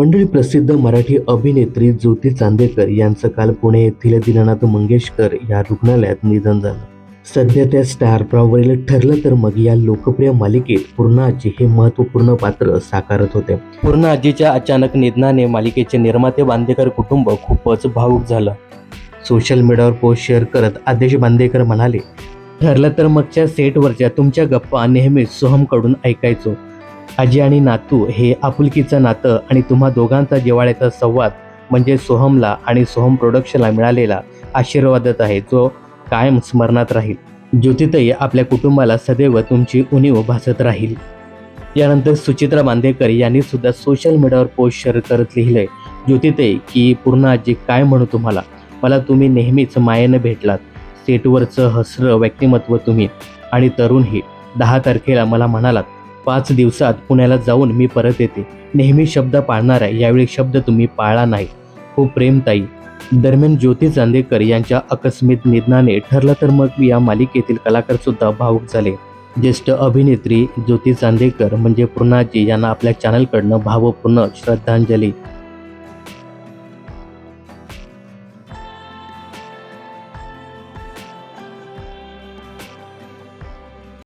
मंडळी प्रसिद्ध मराठी अभिनेत्री ज्योती चांदेकर यांचं काल पुणे येथील दीनानाथ मंगेशकर या रुग्णालयात निधन झालं. सध्या त्या स्टार प्रॉवरील ठरलं तर मग या लोकप्रिय मालिकेत पूर्णाजी हे महत्त्वपूर्ण पात्र साकारत होते. पूर्ण आजीच्या अचानक निधनाने मालिकेचे निर्माते बांदेकर कुटुंब खूपच भावूक झालं. सोशल मीडियावर पोस्ट शेअर करत आदेश बांदेकर म्हणाले ठरलं तर मगच्या सेटवरच्या तुमच्या गप्पा नेहमीच सोहमकडून ऐकायचो. आजी आणि नातू हे आपुलकीचं नातं आणि तुम्हा दोघांचा जिवाळ्याचा संवाद म्हणजे सोहमला आणि सोहम प्रोडक्शनला मिळालेला आशीर्वादच आहे जो कायम स्मरणात राहील. ज्योतिताई आपल्या कुटुंबाला सदैव तुमची उणीव भासत राहील. यानंतर सुचित्रा बांदेकर यांनी सुद्धा सोशल मीडियावर पोस्ट शेअर करत लिहिलंय ज्योतिताई की पूर्ण आजी काय म्हणू तुम्हाला? मला तुम्ही नेहमीच मायेनं भेटलात. सेटवरचं हसरं व्यक्तिमत्व तुम्ही आणि तरुणही. दहा तारखेला मला म्हणालात पाच दिवसात पुण्याला जाऊन मी परत येते. नेहमी शब्द पाळणार आहे यावेळी शब्द तुम्ही पाळला नाही. हो प्रेमताई दरम्यान ज्योती चांदेकर यांच्या अकस्मित निधनाने ठरलं तर मग या मालिकेतील कलाकार सुद्धा भावुक झाले. ज्येष्ठ अभिनेत्री ज्योती चांदेकर म्हणजे पूर्णाजी यांना आपल्या चॅनलकडनं भावपूर्ण श्रद्धांजली.